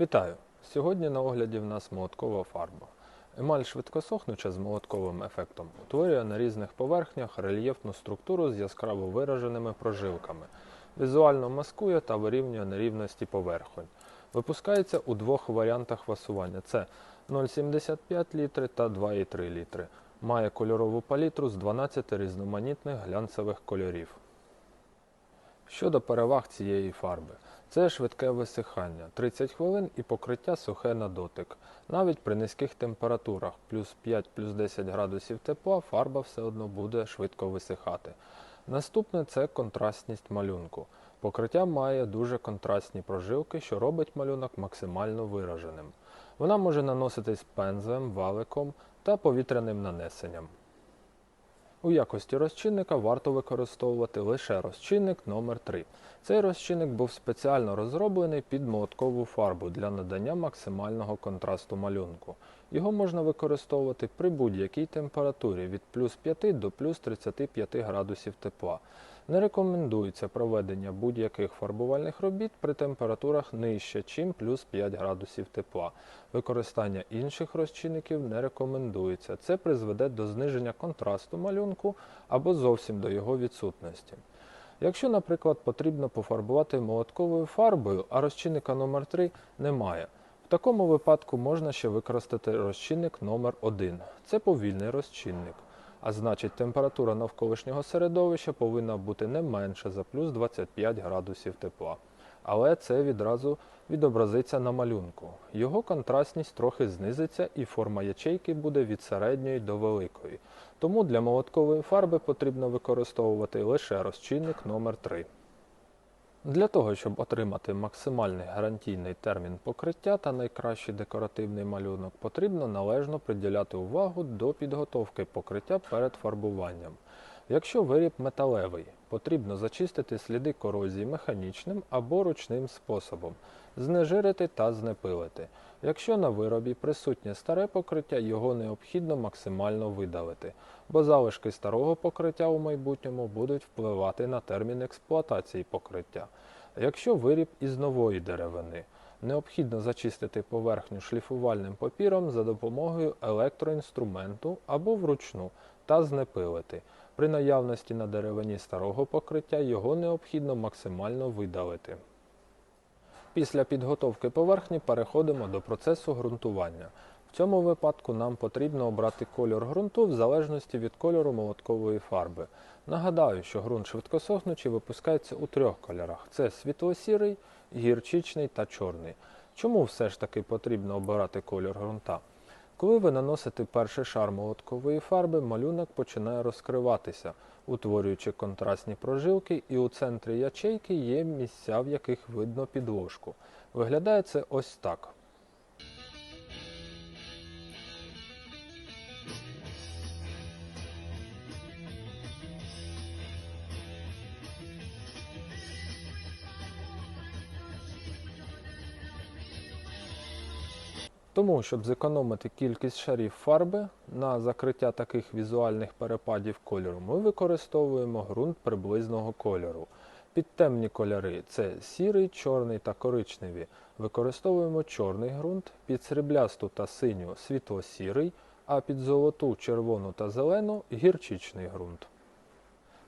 Вітаю! Сьогодні на огляді в нас молоткова фарба. Емаль швидкосохнуча з молотковим ефектом утворює на різних поверхнях рельєфну структуру з яскраво вираженими прожилками, візуально маскує та вирівнює нерівності поверхонь. Випускається у двох варіантах фасування: це 0,75 літри та 2,3 літри. Має кольорову палітру з 12 різноманітних глянцевих кольорів. Щодо переваг цієї фарби, це швидке висихання, 30 хвилин і покриття сухе на дотик. Навіть при низьких температурах, плюс 5 плюс 10 градусів тепла, фарба все одно буде швидко висихати. Наступне це контрастність малюнку. Покриття має дуже контрастні прожилки, що робить малюнок максимально вираженим. Вона може наноситись пензлем, валиком та повітряним нанесенням. У якості розчинника варто використовувати лише розчинник номер 3 Цей розчинник був спеціально розроблений під молоткову фарбу для надання максимального контрасту малюнку. Його можна використовувати при будь-якій температурі від плюс 5 до плюс 35 градусів тепла. Не рекомендується проведення будь-яких фарбувальних робіт при температурах нижче, чим плюс 5 градусів тепла. Використання інших розчинників не рекомендується. Це призведе до зниження контрасту малюнку або зовсім до його відсутності. Якщо, наприклад, потрібно пофарбувати молотковою фарбою, а розчинника номер 3 немає, в такому випадку можна ще використати розчинник номер 1 Це повільний розчинник. А значить, температура навколишнього середовища повинна бути не менше за плюс 25 градусів тепла. Але це відразу відобразиться на малюнку. Його контрастність трохи знизиться і форма ячейки буде від середньої до великої. Тому для молоткової фарби потрібно використовувати лише розчинник номер 3 Для того, щоб отримати максимальний гарантійний термін покриття та найкращий декоративний малюнок, потрібно належно приділяти увагу до підготовки покриття перед фарбуванням. Якщо виріб металевий, потрібно зачистити сліди корозії механічним або ручним способом, знежирити та знепилити. Якщо на виробі присутнє старе покриття, його необхідно максимально видалити, бо залишки старого покриття у майбутньому будуть впливати на термін експлуатації покриття. Якщо виріб із нової деревини, необхідно зачистити поверхню шліфувальним папіром за допомогою електроінструменту або вручну та знепилити. При наявності на деревині старого покриття його необхідно максимально видалити. Після підготовки поверхні переходимо до процесу ґрунтування. В цьому випадку нам потрібно обрати кольор ґрунту в залежності від кольору молоткової фарби. Нагадаю, що ґрунт швидкосохнучий випускається у трьох кольорах: це світло-сірий, гірчичний та чорний. Чому все ж таки потрібно обирати кольор ґрунта? Коли ви наносите перший шар молоткової фарби, малюнок починає розкриватися, утворюючи контрастні прожилки, і у центрі ячейки є місця, в яких видно підложку. Виглядає це ось так. Тому, щоб зекономити кількість шарів фарби на закриття таких візуальних перепадів кольору, ми використовуємо ґрунт приблизного кольору. Під темні кольори це сірий, чорний та коричневі. Використовуємо чорний ґрунт, під сріблясту та синю світло-сірий, а під золоту, червону та зелену гірчичний ґрунт.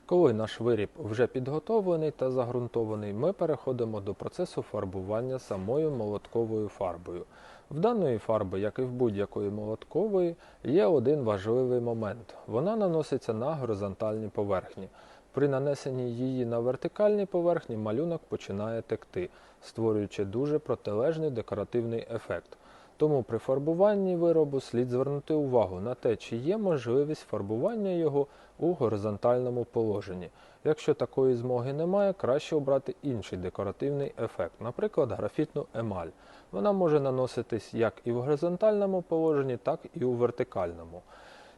Коли наш виріб вже підготовлений та загрунтований, ми переходимо до процесу фарбування самою молотковою фарбою. В даної фарби, як і в будь-якої молоткової, є один важливий момент. Вона наноситься на горизонтальні поверхні. При нанесенні її на вертикальні поверхні малюнок починає текти, створюючи дуже протилежний декоративний ефект. Тому при фарбуванні виробу слід звернути увагу на те, чи є можливість фарбування його у горизонтальному положенні. Якщо такої змоги немає, краще обрати інший декоративний ефект, наприклад, графітну емаль. Вона може наноситись як і в горизонтальному положенні, так і у вертикальному.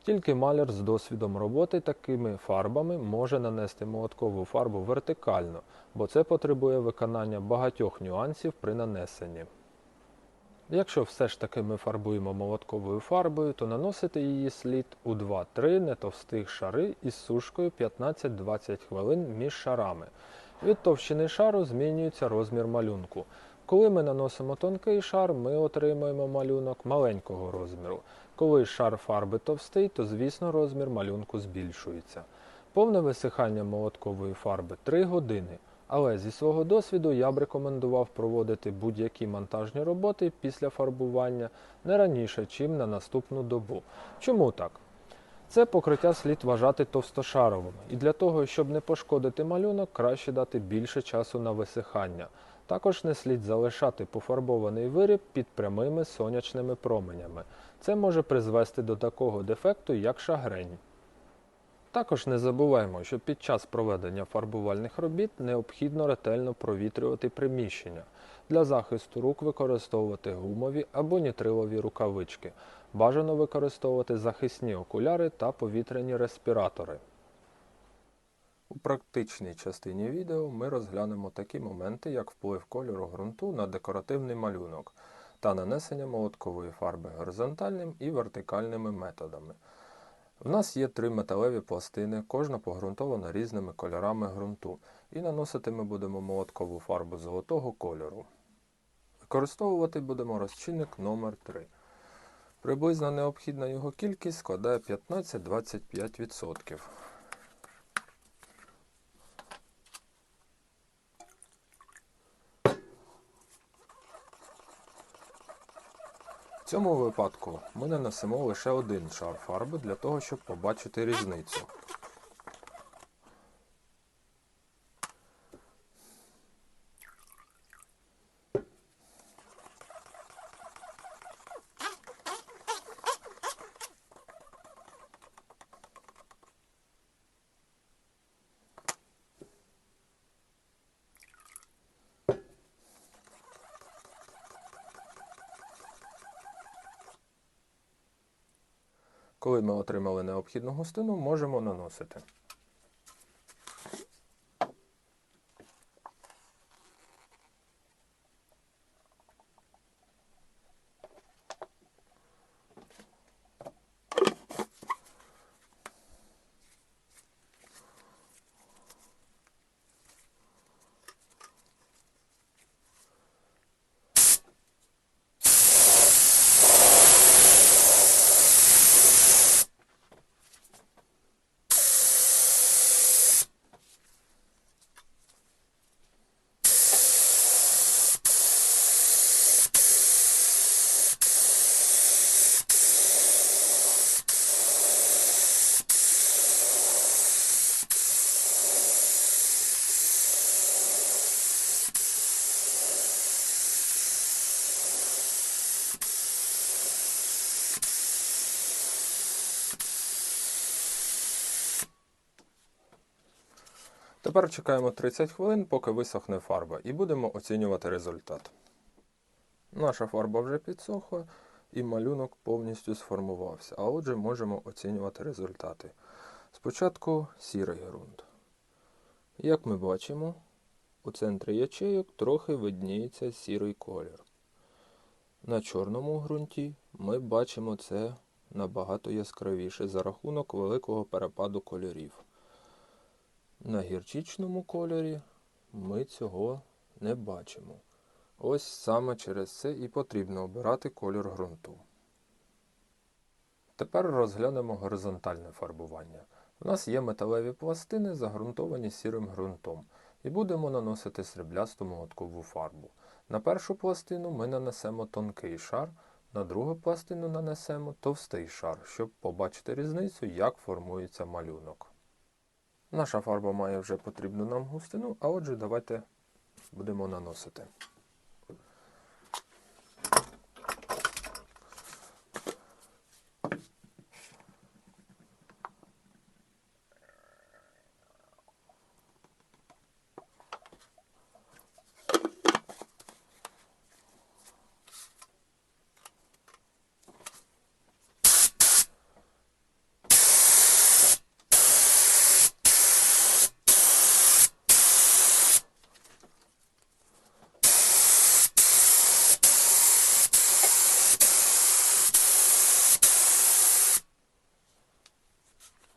Тільки маляр з досвідом роботи такими фарбами може нанести молоткову фарбу вертикально, бо це потребує виконання багатьох нюансів при нанесенні. Якщо все ж таки ми фарбуємо молотковою фарбою, то наносити її слід у 2-3 нетовстих шари із сушкою 15-20 хвилин між шарами. Від товщини шару змінюється розмір малюнку. Коли ми наносимо тонкий шар, ми отримуємо малюнок маленького розміру. Коли шар фарби товстий, то звісно розмір малюнку збільшується. Повне висихання молоткової фарби 3 години. Але зі свого досвіду я б рекомендував проводити будь-які монтажні роботи після фарбування не раніше, чим на наступну добу. Чому так? Це покриття слід вважати товстошаровим, і для того, щоб не пошкодити малюнок, краще дати більше часу на висихання. Також не слід залишати пофарбований виріб під прямими сонячними променями. Це може призвести до такого дефекту, як шагрень. Також не забуваємо, що під час проведення фарбувальних робіт необхідно ретельно провітрювати приміщення. Для захисту рук використовувати гумові або нітрилові рукавички. Бажано використовувати захисні окуляри та повітряні респіратори. У практичній частині відео ми розглянемо такі моменти, як вплив кольору ґрунту на декоративний малюнок та нанесення молоткової фарби горизонтальним і вертикальними методами. В нас є три металеві пластини, кожна погрунтована різними кольорами ґрунту, і наносити ми будемо молоткову фарбу золотого кольору. Використовувати будемо розчинник номер 3 Приблизна необхідна його кількість складає 15-25%. Цьому випадку ми нанесемо лише один шар фарби для того, щоб побачити різницю. Коли ми отримали необхідну густину, можемо наносити. Тепер чекаємо 30 хвилин, поки висохне фарба, і будемо оцінювати результат. Наша фарба вже підсохла і малюнок повністю сформувався, а отже можемо оцінювати результати. Спочатку сірий ґрунт. Як ми бачимо, у центрі ячейок трохи видніється сірий колір. На чорному ґрунті ми бачимо це набагато яскравіше за рахунок великого перепаду кольорів. На гірчичному кольорі ми цього не бачимо. Ось саме через це і потрібно обирати колір ґрунту. Тепер розглянемо горизонтальне фарбування. У нас є металеві пластини, загрунтовані сірим ґрунтом, і будемо наносити сріблясту молоткову фарбу. На першу пластину ми нанесемо тонкий шар, на другу пластину нанесемо товстий шар, щоб побачити різницю, як формується малюнок. Наша фарба має вже потрібну нам густину, а отже, давайте будемо наносити.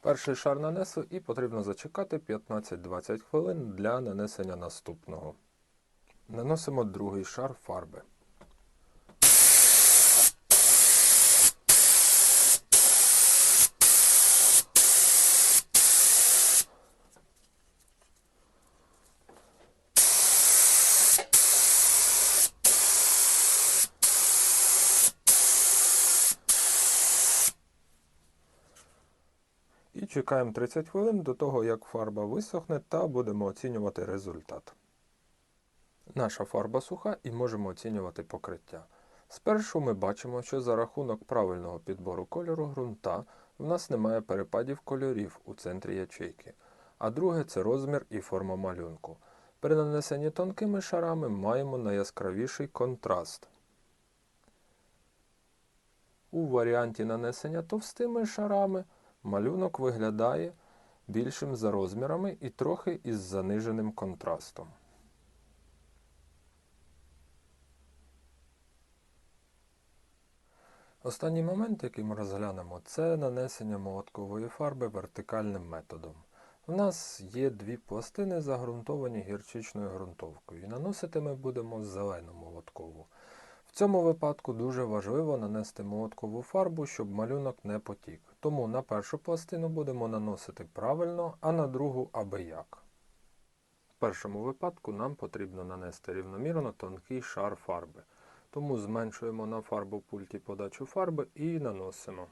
Перший шар нанесли і потрібно зачекати 15-20 хвилин для нанесення наступного. Наносимо другий шар фарби. І чекаємо 30 хвилин до того, як фарба висохне, та будемо оцінювати результат. Наша фарба суха і можемо оцінювати покриття. Спершу ми бачимо, що за рахунок правильного підбору кольору ґрунта в нас немає перепадів кольорів у центрі ячейки. А друге це розмір і форма малюнку. При нанесенні тонкими шарами маємо найяскравіший контраст. У варіанті нанесення товстими шарами малюнок виглядає більшим за розмірами і трохи із заниженим контрастом. Останній момент, який ми розглянемо, це нанесення молоткової фарби вертикальним методом. У нас є дві пластини, загрунтовані гірчичною ґрунтовкою, наносити ми будемо зелену молоткову. В цьому випадку дуже важливо нанести молоткову фарбу, щоб малюнок не потік. Тому на першу пластину будемо наносити правильно, а на другу аби як. В першому випадку нам потрібно нанести рівномірно тонкий шар фарби. Тому зменшуємо на фарбу пульті подачу фарби і наносимо.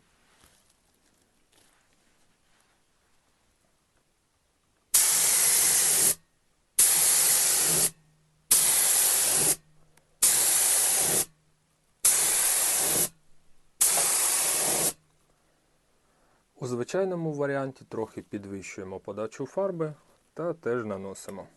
У звичайному варіанті трохи підвищуємо подачу фарби та теж наносимо.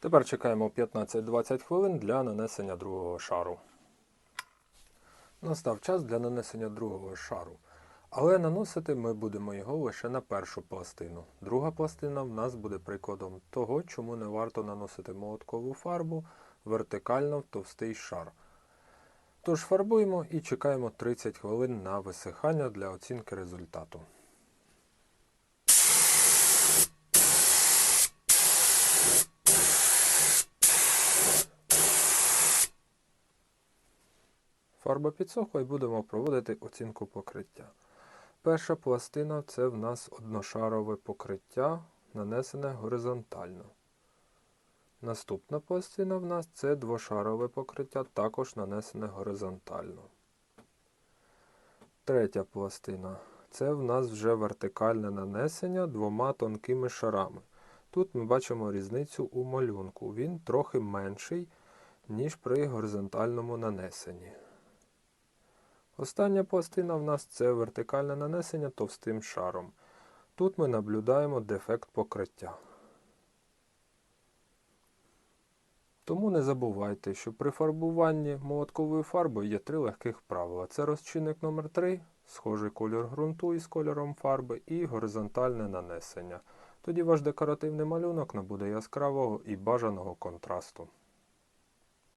Тепер чекаємо 15-20 хвилин для нанесення другого шару. Настав час для нанесення другого шару. Але наносити ми будемо його лише на першу пластину. Друга пластина в нас буде прикладом того, чому не варто наносити молоткову фарбу вертикально в товстий шар. Тож фарбуємо і чекаємо 30 хвилин на висихання для оцінки результату. Фарба підсохла і будемо проводити оцінку покриття. Перша пластина це в нас одношарове покриття, нанесене горизонтально. Наступна пластина в нас це двошарове покриття, також нанесене горизонтально. Третя пластина це в нас вже вертикальне нанесення двома тонкими шарами. Тут ми бачимо різницю у малюнку. Він трохи менший, ніж при горизонтальному нанесенні. Остання пластина в нас це вертикальне нанесення товстим шаром. Тут ми наблюдаємо дефект покриття. Тому не забувайте, що при фарбуванні молотковою фарбою є три легких правила. Це розчинник номер 3 схожий кольор ґрунту із кольором фарби і горизонтальне нанесення. Тоді ваш декоративний малюнок набуде яскравого і бажаного контрасту.